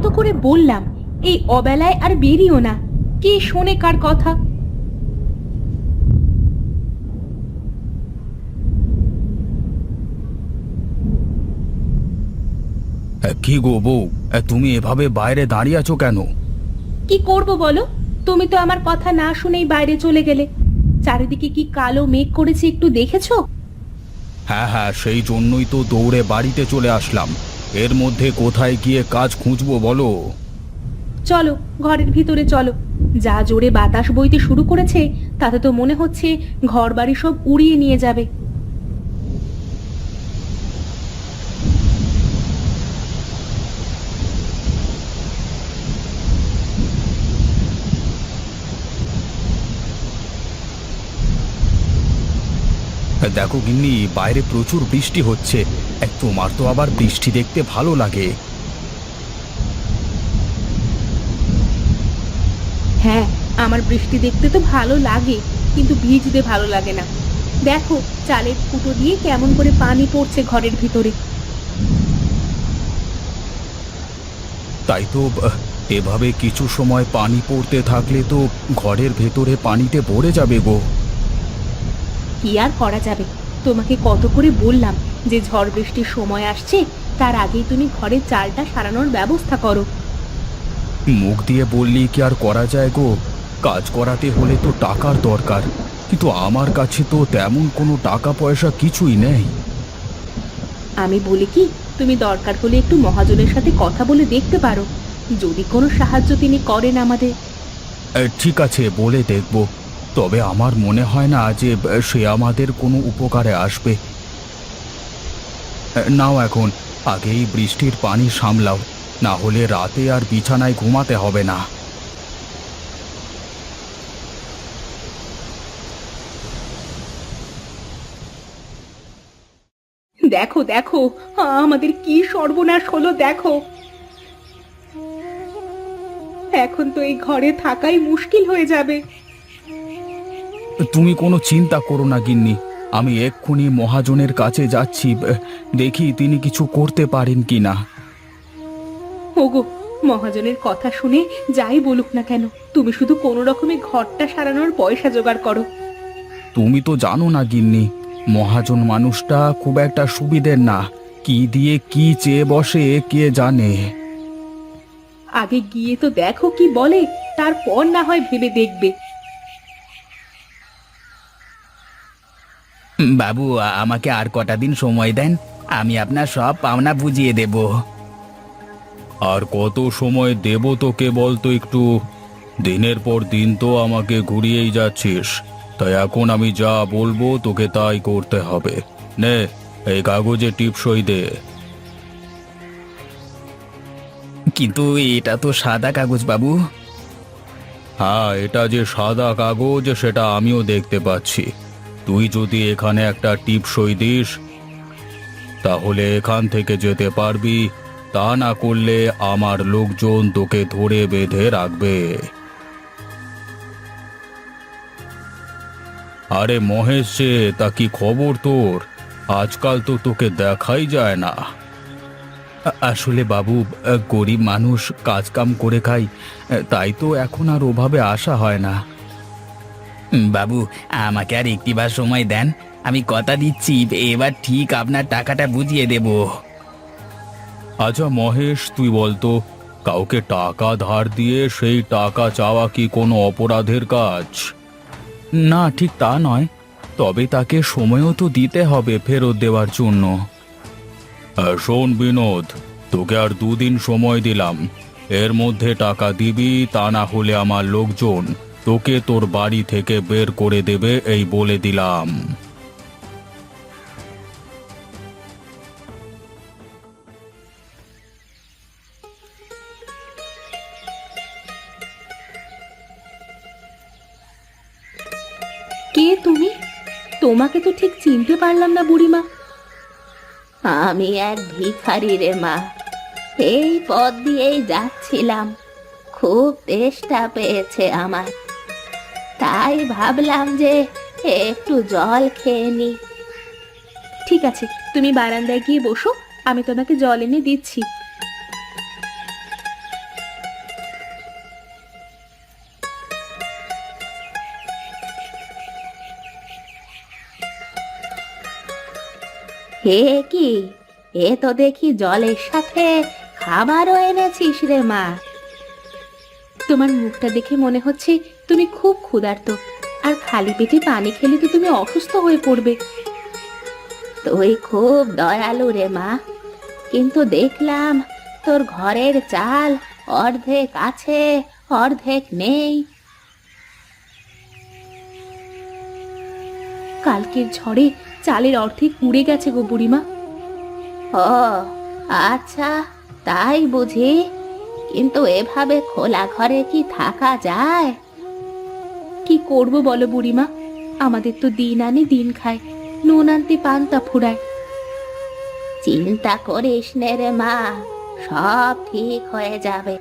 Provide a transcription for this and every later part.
কত করে বললাম এই অবেলায় আর বেরিও না। কে শোনে কার কথা? কি গো বউ? তুমি এভাবে বাইরে দাঁড়িয়ে আছো কেন? কি করব বলো? তুমি তো আমার কথা না শুনেই বাইরে চলে গেলে। চারিদিকে কি কালো মেঘ করেছে একটু দেখেছ? হ্যাঁ হ্যাঁ সেই জন্যই তো দৌড়ে বাড়িতে চলে আসলাম। এর মধ্যে কোথায় গিয়ে কাজ খুঁজবো বলো? চলো ঘরের ভিতরে চলো। যা জোরে বাতাস বইতে শুরু করেছে তাতে তো মনে হচ্ছে ঘর বাড়ি সব উড়িয়ে নিয়ে যাবে। দেখো গিন্নি বাইরে প্রচুর বৃষ্টি হচ্ছে। তোমার তো আবার বৃষ্টি দেখতে ভালো লাগে। হ্যাঁ আমার বৃষ্টি দেখতে তো ভালো লাগে কিন্তু ভিজতে ভালো লাগে না। দেখো চালের ফুটো দিয়ে কেমন করে পানি পড়ছে ঘরের ভিতরে। তাই তো এভাবে কিছু সময় পানি পড়তে থাকলে তো ঘরের ভেতরে পানিতে ভরে যাবে গো। কি আর করা যাবে? তোমাকে কত করে বললাম যে ঝড় বৃষ্টির সময় আসছে তার আগেই তুমি ঘরের চালটা সারানোর ব্যবস্থা করো। মুখ দিয়ে বললি কি আর করা যায় গো? কাজ করাতে হলে তো টাকার দরকার কিন্তু আমার কাছে তো তেমন কোনো টাকা পয়সা কিছুই নেই। আমি বলি কি তুমি দরকার হলে একটু মহাজনের সাথে কথা বলে দেখতে পারো। যদি কোনো সাহায্য তিনি করেন আমাদের। ঠিক আছে বলে দেখব। তবে আমার মনে হয় না যে সে আমাদের কোনো উপকারে আসবে। নাও এখন আগেই বৃষ্টির পানি সামলাও না হলে রাতে আর বিছানায় ঘুমাতে হবে না। দেখো দেখো আমাদের কি সর্বনাশ হলো দেখো। এখন তো এই ঘরে থাকাই মুশকিল হয়ে যাবে। তুমি কোনো চিন্তা করো না গিন্নি। আমি এক্ষুনি মহাজনের কাছে যাচ্ছি দেখি তিনি কিছু করতে পারেন কি না ওগো মহাজনের কথা শুনে যাই বলুক না কেন তুমি শুধু কোনো রকমে ঘরটা সারানোর পয়সা জোগাড় করো। তুমি তো জানো না গিন্নি মহাজন মানুষটা খুব একটা সুবিধের না কি দিয়ে কি চেয়ে বসে কে জানে। আগে গিয়ে তো দেখো কি বলে তারপর না হয় ভেবে দেখবে। বাবু আমাকে আর কটা দিন সময় দেন। আমি আপনার সব পাওনা বুঝিয়ে দেব। আর কত সময় দেব তোকে বলতো একটু? দিনের পর দিন তো আমাকে ঘুরিয়েই যাচ্ছিস। তাই এখন আমি যা বলব তোকে তাই করতে হবে। নে এই কাগজে টিপসই দে। কিন্তু এটা তো সাদা কাগজ বাবু। হ্যাঁ এটা যে সাদা কাগজ সেটা আমিও দেখতে পাচ্ছি। তুই যদি এখানে একটা টিপ সই দিস, তাহলে এখান থেকে যেতে পারবি, তা না করলে আমার লোকজন তোকে ধরে বেঁধে রাখবে। আরে মহেশ যে, তা কি খবর তোর? আজকাল তো তোকে দেখাই যায় না। আসলে বাবু গরিব মানুষ কাজকাম করে খাই তাই তো এখন আর ওভাবে আসা হয় না। বাবু আমাকে আর একটিবার সময় দেন। আমি কথা দিচ্ছি এবার ঠিক আপনার টাকাটা বুঝিয়ে দেব। আচ্ছা মহেশ তুই বলতো কাউকে টাকা ধার দিয়ে সেই টাকা চাওয়া কি কোনো অপরাধের কাজ? না ঠিক তা নয়। তবে তাকে সময়ও তো দিতে হবে ফেরত দেওয়ার জন্য। শোন বিনোদ তোকে আর দুদিন সময় দিলাম। এর মধ্যে টাকা দিবি তা না হলে আমার লোকজন তোকে তোর বাড়ি থেকে বের করে দেবে, এই বলে দিলাম। কে তুমি? তোমাকে তো ঠিক চিনতে পারলাম না, বুড়িমা। আমি এক ভিখারি রে মা। এই পথ দিয়েই যাচ্ছিলাম। খুব তেষ্টা পেয়েছে আমার। তাই ভাবলাম যে একটু জল খেয়ে নি। ঠিক আছে তুমি বারান্দায় গিয়ে বসো আমি তোমাকে জল এনে দিচ্ছি। হে কি? এ তো দেখি জলের সাথে খাবারও এনেছিস রে মা। তোমার মুখটা দেখে মনে হচ্ছে তুমি খুব ক্ষুধার্ত, আর খালি পেটে পানি খেলে তো তুমি অসুস্থ হয়ে পড়বে। তুই খুব দয়ালু রে মা, কিন্তু দেখলাম তোর ঘরের চাল অর্ধেক আছে, অর্ধেক নেই। কালকের ঝড়ে চালের অর্ধেক উড়ে গেছে গো বুড়িমা। ও আচ্ছা তাই বুঝি, কিন্তু এভাবে খোলা ঘরে কি থাকা যায়? কি করব বলো বুড়িমা? আমাদের তো দিন আনি দিন খায় নুন আনতে পান্তা ফুরায়। চিন্তা করিস নে রে মা সব ঠিক হয়ে যাবে।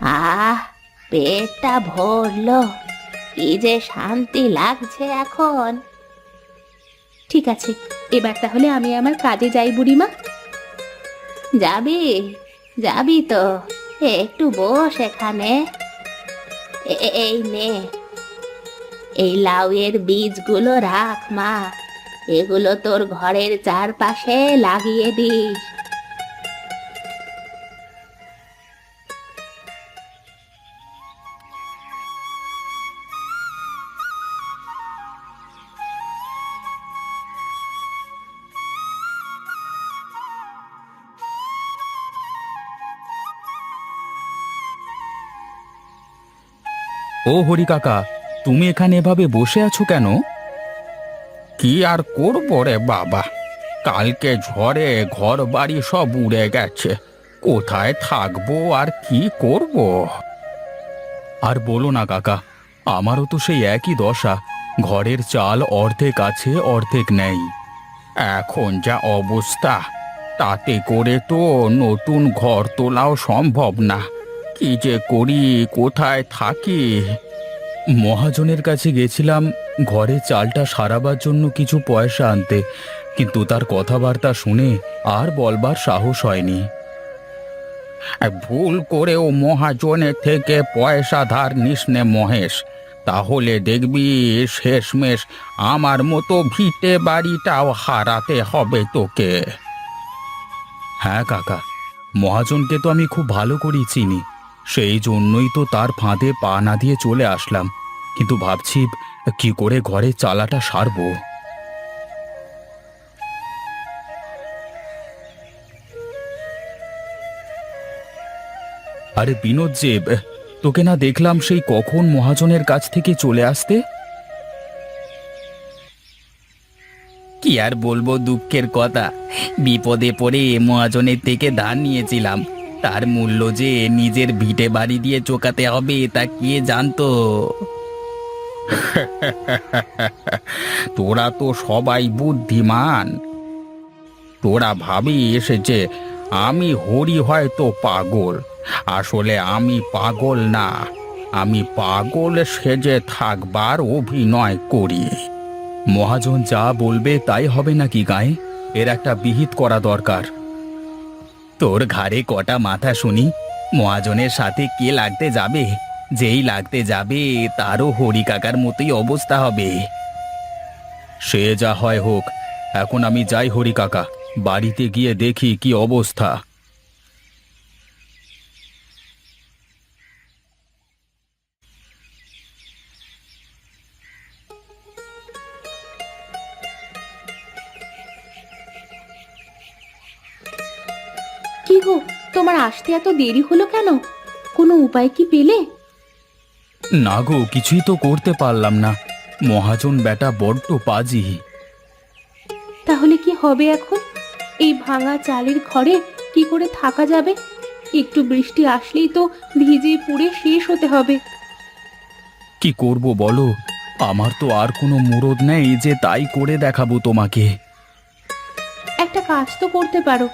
আহ পেটটা ভরলো কি যে শান্তি লাগছে এখন। ঠিক আছে এবার তাহলে আমি আমার কাজে যাই বুড়িমা। যাবি? যাবি তো। একটু বস এখানে। এই নে। এই লাউয়ের বীজগুলো রাখ, মা। এগুলো তোর ঘরের চারপাশে লাগিয়ে দিস। ও হরি কাকা, তুমি এখানে এভাবে বসে আছো কেন? কি আর করব রে বাবা? কালকে ঝড়ে ঘর বাড়ি সব উড়ে গেছে। কোথায় থাকব আর কি করব? আর বলো না কাকা, আমারও তো সেই একই দশা। ঘরের চাল অর্ধেক আছে, অর্ধেক নেই। এখন যা অবস্থা, তাতে করে তো নতুন ঘর তোলাও সম্ভব না। কি যে করি, কোথায় থাকি? মহাজনের কাছে গেছিলাম, ঘরে চালটা সারাবার জন্য কিছু পয়সা আনতে, কিন্তু তার কথাবার্তা শুনে আর বলবার সাহস হয়নি। ভুল করেও মহাজনের থেকে পয়সা ধার নিস নে মহেশ, তাহলে দেখবি শেষমেশ আমার মতো ভিটে বাড়িটাও হারাতে হবে তোকে। হ্যাঁ কাকা, মহাজনকে তো আমি খুব ভালো করেই চিনি। সেই জন্যই তো তার ফাঁদে পা না দিয়ে চলে আসলাম। কিন্তু ভাবছি, কি করে ঘরে চালাটা সারবো? আরে বিনোদ যে, তোকে না দেখলাম সেই কখন মহাজনের কাছ থেকে চলে আসতে? কি আর বলব দুঃখের কথা। বিপদে পড়ে এ মহাজনের থেকে ধার নিয়েছিলাম। তার মূল্য যে নিজের ভিটে বাড়ি দিয়ে চোকাতে হবে, তা কে জানতো? তোরা তো সবাই বুদ্ধিমান। তোরা ভাবিস যে আমি হরি হয়তো পাগল। আসলে আমি পাগল না, আমি পাগল সেজে থাকবার অভিনয় করি। মহাজন যা বলবে তাই হবে নাকি গায়ে? এর একটা বিহিত করা দরকার। তোর ঘাড়ে কটা মাথা শুনি। মহাজনের সাথে কে লাগতে যাবে? যেই লাগতে যাবে, তারও হরি কাকার মতোই অবস্থা হবে। সে যা হয় হোক, এখন আমি যাই হরি কাকা। বাড়িতে গিয়ে দেখি কি অবস্থা। তোমার আসতে এত দেরি হলো কেন? কোনো উপায় কি পেলে? না গো কিছুই তো করতে পারলাম না। মহাজন বেটা বড্ড পাজি। তাহলে কি হবে এখন? এই ভাঙা চালের ঘরে কি করে থাকা যাবে? একটু বৃষ্টি আসলেই তো ভিজে পুড়ে শেষ হতে হবে। কি করব বলো? আমার তো আর কোনো মুরদ নেই যে তাই করে দেখাবো তোমাকে। একটা কাজ তো করতে পারো।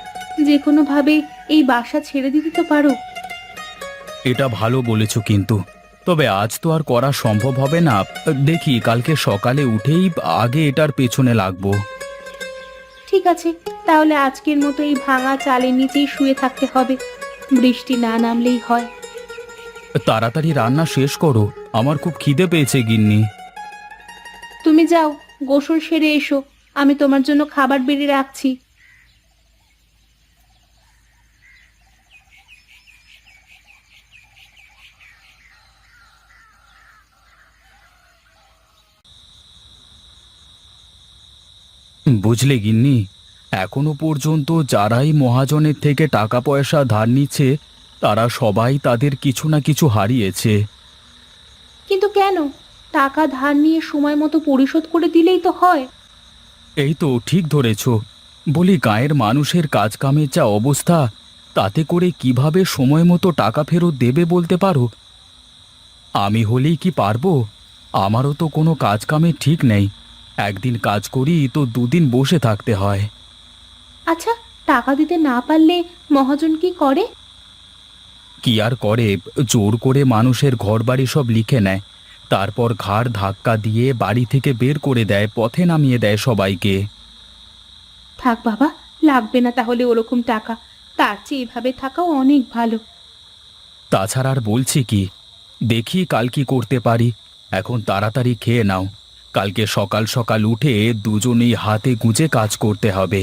যে কোনো ভাবে এই বাসা ছেড়ে দিতে তো পারো। এটা ভালো বলেছ কিন্তু। তবে আজ তো আর করা সম্ভব হবে না। দেখি কালকে সকালে উঠেই আগে এটার পেছনে লাগবো। ঠিক আছে তাহলে আজকের মতো এই ভাঙা চালের নিচেই শুয়ে থাকতে হবে। বৃষ্টি না নামলেই হয়। তাড়াতাড়ি রান্না শেষ করো। আমার খুব খিদে পেয়েছে গিন্নি। তুমি যাও গোসল সেরে এসো। আমি তোমার জন্য খাবার বেড়ে রাখছি। বুঝলে গিন্নি? এখনও পর্যন্ত যারাই মহাজনের থেকে টাকা পয়সা ধার নিচ্ছে তারা সবাই তাদের কিছু না কিছু হারিয়েছে। কিন্তু কেন? টাকা ধার নিয়ে সময় মতো পরিশোধ করে দিলেই তো হয়। এই তো ঠিক ধরেছ। বলি গায়ের মানুষের কাজ কামের যা অবস্থা তাতে করে কীভাবে সময় মতো টাকা ফেরত দেবে বলতে পারো? আমি হলেই কি পারব? আমারও তো কোনো কাজ কামের ঠিক নেই। একদিন কাজ করি তো দুদিন বসে থাকতে হয়। আচ্ছা টাকা দিতে না পারলে মহাজন কি করে? কি আর করে? জোর করে মানুষের ঘরবাড়ি সব লিখে নেয়। তারপর ঘাড় ধাক্কা দিয়ে বাড়ি থেকে বের করে দেয় পথে নামিয়ে দেয় সবাইকে। থাক বাবা লাগবে না তাহলে ওরকম টাকা। তার চেয়ে এভাবে থাকাও অনেক ভালো। তাছাড়া আর বলছি কি দেখি কাল কি করতে পারি। এখন তাড়াতাড়ি খেয়ে নাও। কালকে সকাল সকাল উঠে দুজনেই হাতে গুঁজে কাজ করতে হবে।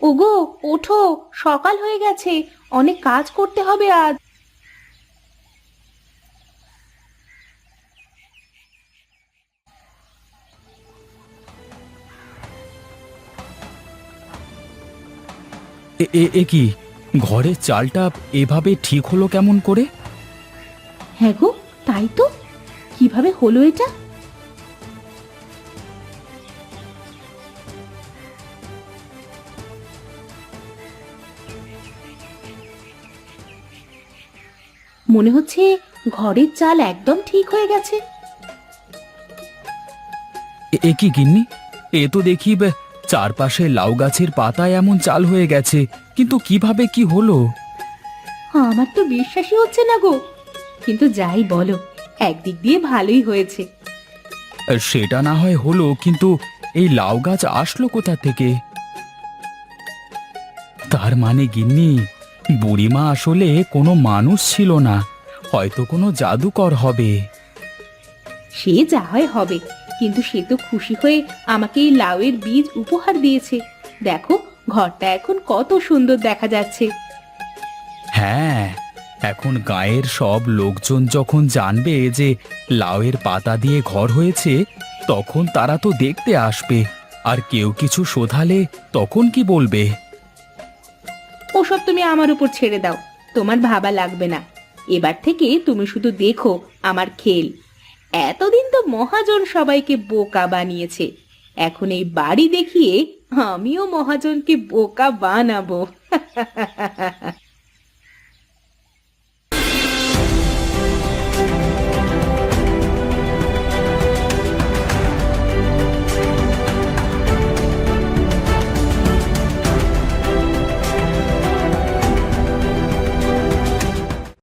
ওগো ওঠো, সকাল হয়ে গেছে, অনেক কাজ করতে হবে আজ। এ- এ এ কি ঘরের চালটা এভাবে ঠিক হলো কেমন করে? হ্যাঁ গো তাই তো। কীভাবে হলো এটা? মনে হচ্ছে ঘরের চাল একদম ঠিক হয়ে গেছে। এ- এ কি গিন্নি? এ তো দেখি বে, চারপাশে লাউ গাছের পাতায় এমন চাল হয়ে গেছে কিন্তু কীভাবে কি হলো? আমার তো বিশ্বাসই হচ্ছে না গো। কিন্তু যাই বলো একদিক দিয়ে ভালোই হয়েছে। সেটা না হয় হলো কিন্তু এই লাউ গাছ আসলো কোথা থেকে? তার মানে গিন্নি বুড়িমা আসলে কোনো মানুষ ছিল না হয়তো কোনো জাদুকর হবে। সে যা হয় হবে। কিন্তু সে তো খুশি হয়ে আমাকে এই লাউয়ের বীজ উপহার দিয়েছে। দেখো ঘরটা এখন কত সুন্দর দেখা যাচ্ছে। হ্যাঁ এখন গায়ের সব লোকজন যখন জানবে যে লাউয়ের পাতা দিয়ে ঘর হয়েছে তখন তারা তো দেখতে আসবে। আর কেউ কিছু শোধালে তখন কি বলবে? ওসব তুমি আমার উপর ছেড়ে দাও তোমার ভাবা লাগবে না। এবার থেকে তুমি শুধু দেখো আমার খেল। এতদিন তো মহাজন সবাইকে বোকা বানিয়েছে। এখন এই বাড়ি দেখিয়ে আমিও মহাজনকে বোকা বানাবো।